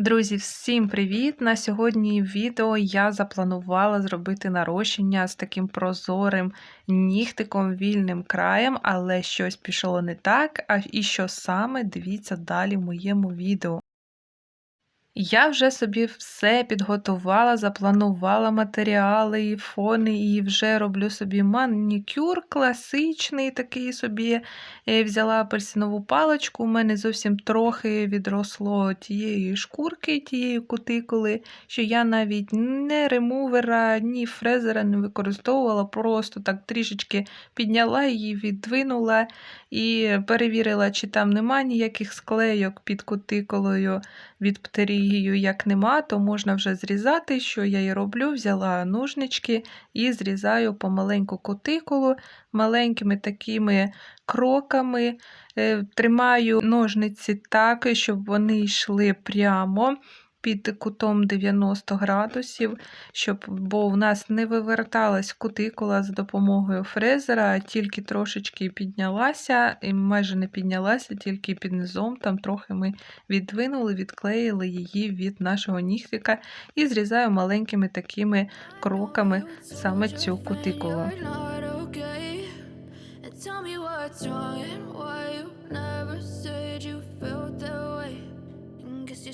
Друзі, всім привіт! На сьогодні відео я запланувала зробити нарощення з таким прозорим нігтиком вільним краєм, але щось пішло не так. А і що саме, дивіться далі в моєму відео. Я вже собі все підготувала, запланувала матеріали і фони, і вже роблю собі манікюр класичний, такий собі. Е, Взяла апельсинову паличку, у мене зовсім трохи відросло тієї шкурки, тієї кутикули, що я навіть не ремувера, ні фрезера не використовувала, просто так трішечки підняла її, віддвинула і перевірила, чи там нема ніяких склейок під кутикулою від птерігію. Як нема, то можна вже зрізати, що я і роблю. Взяла ножнички і зрізаю помаленьку кутикулу маленькими такими кроками. Е, Тримаю ножниці так, щоб вони йшли прямо. Під кутом 90 градусів, щоб, бо в нас не виверталась кутикула за допомогою фрезера, а тільки трошечки піднялася, і майже не піднялася, тільки під низом. Там трохи ми віддвинули, відклеїли її від нашого нігтика і зрізаю маленькими такими кроками саме цю кутикулу.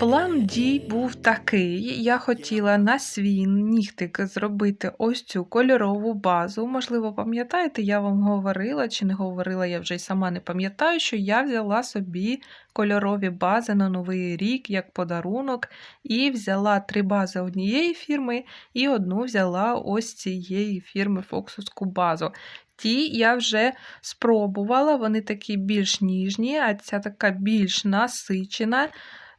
План дій був такий: я хотіла на свій нігтик зробити ось цю кольорову базу. Можливо, пам'ятаєте, я вам говорила чи не говорила, я вже й сама не пам'ятаю, що я взяла собі кольорові бази на новий рік як подарунок, і взяла три бази однієї фірми, і одну взяла ось цієї фірми Фоксуску базу. Ті я вже спробувала, вони такі більш ніжні, а ця така більш насичена.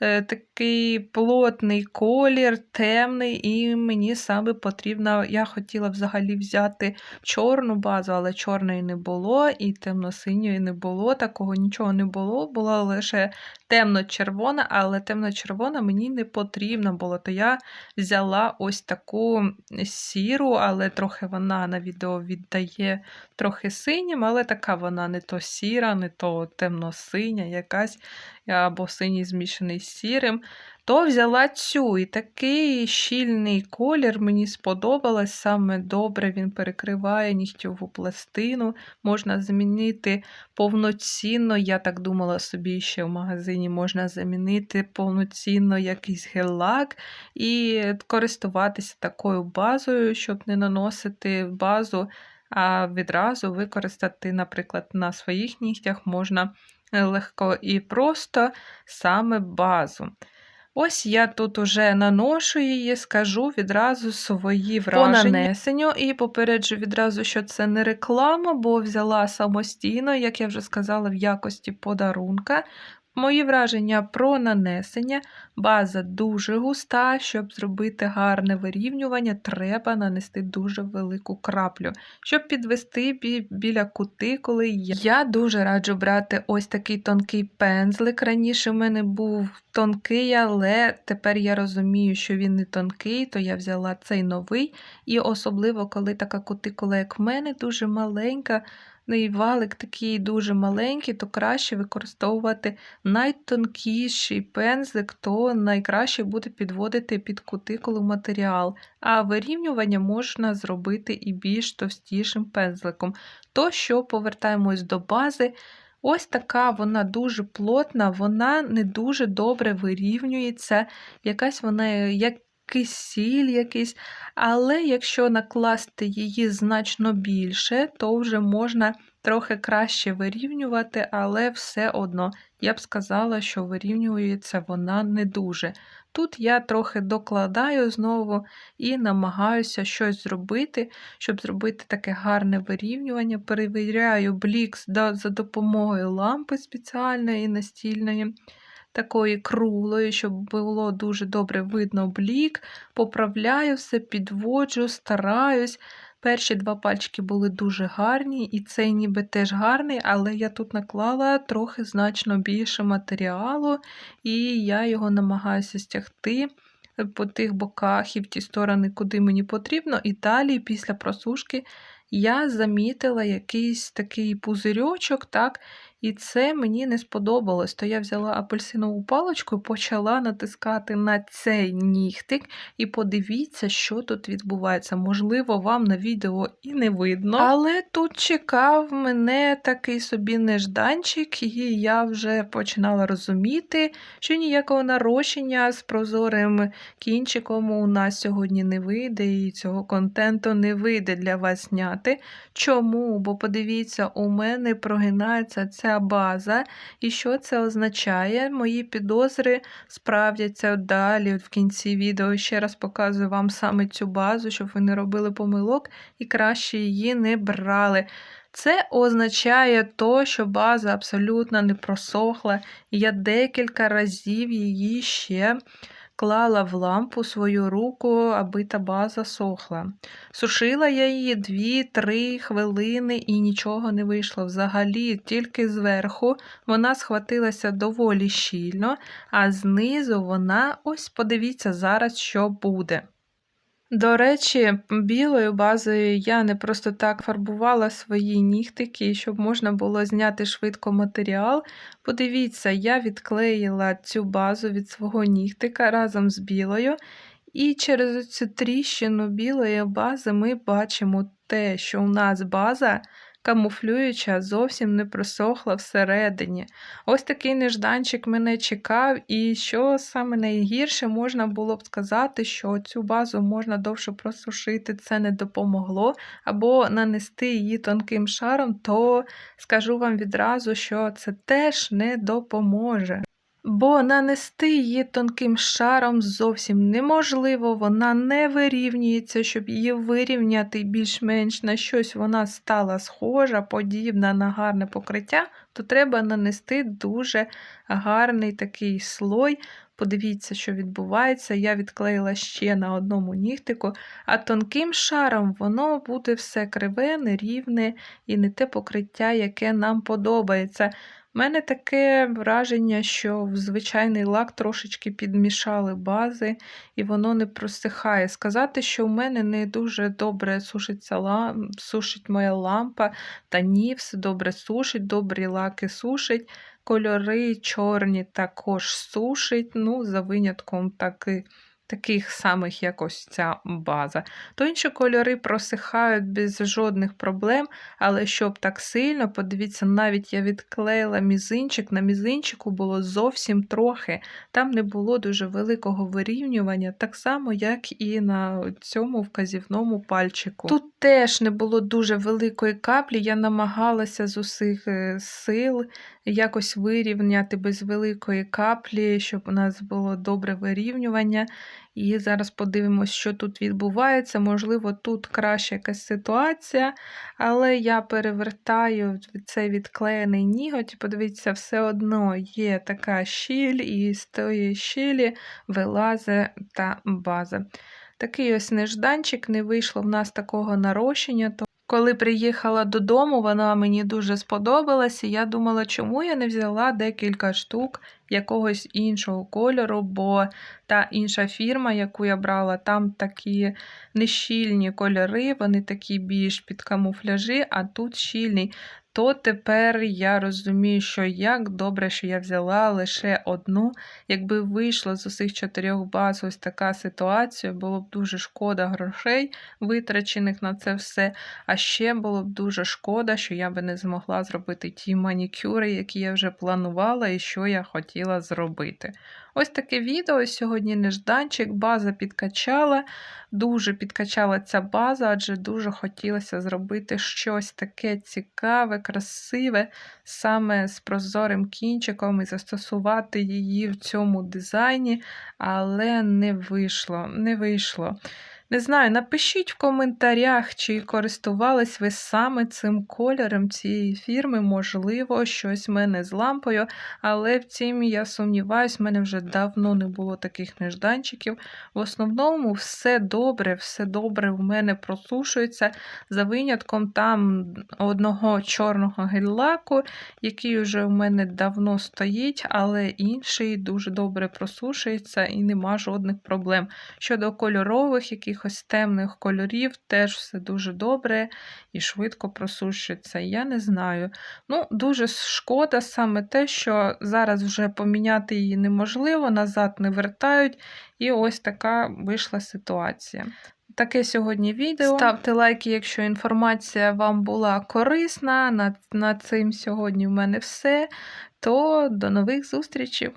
Е, Такий плотний колір, темний, і мені саме потрібно, я хотіла взагалі взяти чорну базу, але чорної не було, і темно-синьої не було, такого нічого не було, була лише темно-червона, але темно-червона мені не потрібна було. То я взяла ось таку сіру, але трохи вона на відео віддає трохи синім, але така вона не то сіра, не то темно-синя, якась або синій змішаний з сірим, то взяла цю і такий щільний колір мені сподобалось саме добре. Він перекриває нігтьову пластину. Можна замінити повноцінно, я так думала собі ще в магазині, можна замінити повноцінно якийсь гель-лак і користуватися такою базою, щоб не наносити базу, а відразу використати, наприклад, на своїх нігтях можна легко і просто саме базу. Ось я тут уже наношу її, скажу відразу свої враження по нанесенню і попереджу відразу, що це не реклама, бо взяла самостійно, як я вже сказала, в якості подарунка. Мої враження про нанесення. База дуже густа, щоб зробити гарне вирівнювання, треба нанести дуже велику краплю. Щоб підвести бі біля кутикули, я дуже раджу брати ось такий тонкий пензлик. Раніше в мене був тонкий, але тепер я розумію, що він не тонкий, то я взяла цей новий. І особливо, коли така кутикула, як в мене, дуже маленька. І валик такий дуже маленький, то краще використовувати найтонкіший пензлик, то найкраще буде підводити під кутикулу матеріал. А вирівнювання можна зробити і більш товстішим пензликом. То, що повертаємось до бази, ось така вона дуже плотна, вона не дуже добре вирівнюється, якась вона як кисіль якийсь, але якщо накласти її значно більше, то вже можна трохи краще вирівнювати, але все одно я б сказала, що вирівнюється вона не дуже. Тут я трохи докладаю знову і намагаюся щось зробити, щоб зробити таке гарне вирівнювання. Перевіряю блік за допомогою лампи спеціальної настільної такої круглої, щоб було дуже добре видно блік. Поправляю все, підводжу, стараюсь. Перші два пальчики були дуже гарні, і цей ніби теж гарний, але я тут наклала трохи значно більше матеріалу, і я його намагаюся стягти по тих боках і в ті сторони, куди мені потрібно. І далі, після просушки, я замітила якийсь такий пузирьочок, так, і це мені не сподобалось. То я взяла апельсинову паличку і почала натискати на цей нігтик. І подивіться, що тут відбувається. Можливо, вам на відео і не видно. Але тут чекав мене такий собі нежданчик, і я вже починала розуміти, що ніякого нарощення з прозорим кінчиком у нас сьогодні не вийде, і цього контенту не вийде для вас зняти. Чому? Бо подивіться, у мене прогинається ця база, і що це означає? Мої підозри справдяться далі. В кінці відео ще раз показую вам саме цю базу, щоб ви не робили помилок і краще її не брали. Це означає то, що база абсолютно не просохла, і я декілька разів її ще клала в лампу свою руку, аби та база сохла. Сушила я її 2-3 хвилини і нічого не вийшло. Взагалі, тільки зверху вона схватилася доволі щільно, а знизу вона, ось подивіться зараз, що буде. До речі, білою базою я не просто так фарбувала свої нігтики, щоб можна було зняти швидко матеріал. Подивіться, я відклеїла цю базу від свого нігтика разом з білою. І через цю тріщину білої бази ми бачимо те, що у нас база камуфлююча зовсім не просохла всередині. Ось такий нежданчик мене чекав, і що саме найгірше можна було б сказати, що цю базу можна довше просушити, це не допомогло, або нанести її тонким шаром, то скажу вам відразу, що це теж не допоможе. Бо нанести її тонким шаром зовсім неможливо, вона не вирівнюється, щоб її вирівняти більш-менш на щось вона стала схожа, подібна на гарне покриття, то треба нанести дуже гарний такий слой. Подивіться, що відбувається. Я відклеїла ще на одному нігтику, а тонким шаром воно буде все криве, нерівне і не те покриття, яке нам подобається. У мене таке враження, що в звичайний лак трошечки підмішали бази, і воно не просихає. Сказати, що в мене не дуже добре сушиться лам... сушить моя лампа, та ні, все добре сушить, добрі лаки сушить. Кольори чорні також сушить, ну, за винятком таки таких самих, як ось ця база. То інші кольори просихають без жодних проблем, але щоб так сильно, подивіться, навіть я відклеїла мізинчик, на мізинчику було зовсім трохи. Там не було дуже великого вирівнювання, так само, як і на цьому вказівному пальчику. Тут теж не було дуже великої каплі, я намагалася з усіх е, сил якось вирівняти без великої каплі, щоб у нас було добре вирівнювання. І зараз подивимось, що тут відбувається. Можливо, тут краща якась ситуація, але я перевертаю цей відклеєний ніготь, подивіться, все одно є така щіль, і з тої щілі вилазить та база. Такий ось нежданчик, не вийшло в нас такого нарощення. Коли приїхала додому, вона мені дуже сподобалась, і я думала, чому я не взяла декілька штук якогось іншого кольору, бо та інша фірма, яку я брала, там такі нещільні кольори, вони такі більш під камуфляжі, а тут щільний. То тепер я розумію, що як добре, що я взяла лише одну. Якби вийшло з усіх чотирьох баз ось така ситуація, було б дуже шкода грошей, витрачених на це все. А ще було б дуже шкода, що я би не змогла зробити ті манікюри, які я вже планувала і що я хотіла зробити. Ось таке відео. Сьогодні нежданчик, база підкачала, дуже підкачала ця база, адже дуже хотілося зробити щось таке цікаве, красиве, саме з прозорим кінчиком і застосувати її в цьому дизайні, але не вийшло. не вийшло. Не знаю, напишіть в коментарях, чи користувались ви саме цим кольором цієї фірми. Можливо, щось в мене з лампою, але в цім я сумніваюсь, в мене вже давно не було таких нежданчиків. В основному все добре, все добре в мене просушується, за винятком там одного чорного гель-лаку, який вже у мене давно стоїть, але інший дуже добре просушується і нема жодних проблем. Щодо кольорових, якихось темних кольорів, теж все дуже добре і швидко просушується. Я не знаю. Ну, дуже шкода саме те, що зараз вже поміняти її неможливо, назад не вертають, і ось така вийшла ситуація. Таке сьогодні відео. Ставте лайки, якщо інформація вам була корисна. На, на цим сьогодні в мене все. То до нових зустрічей!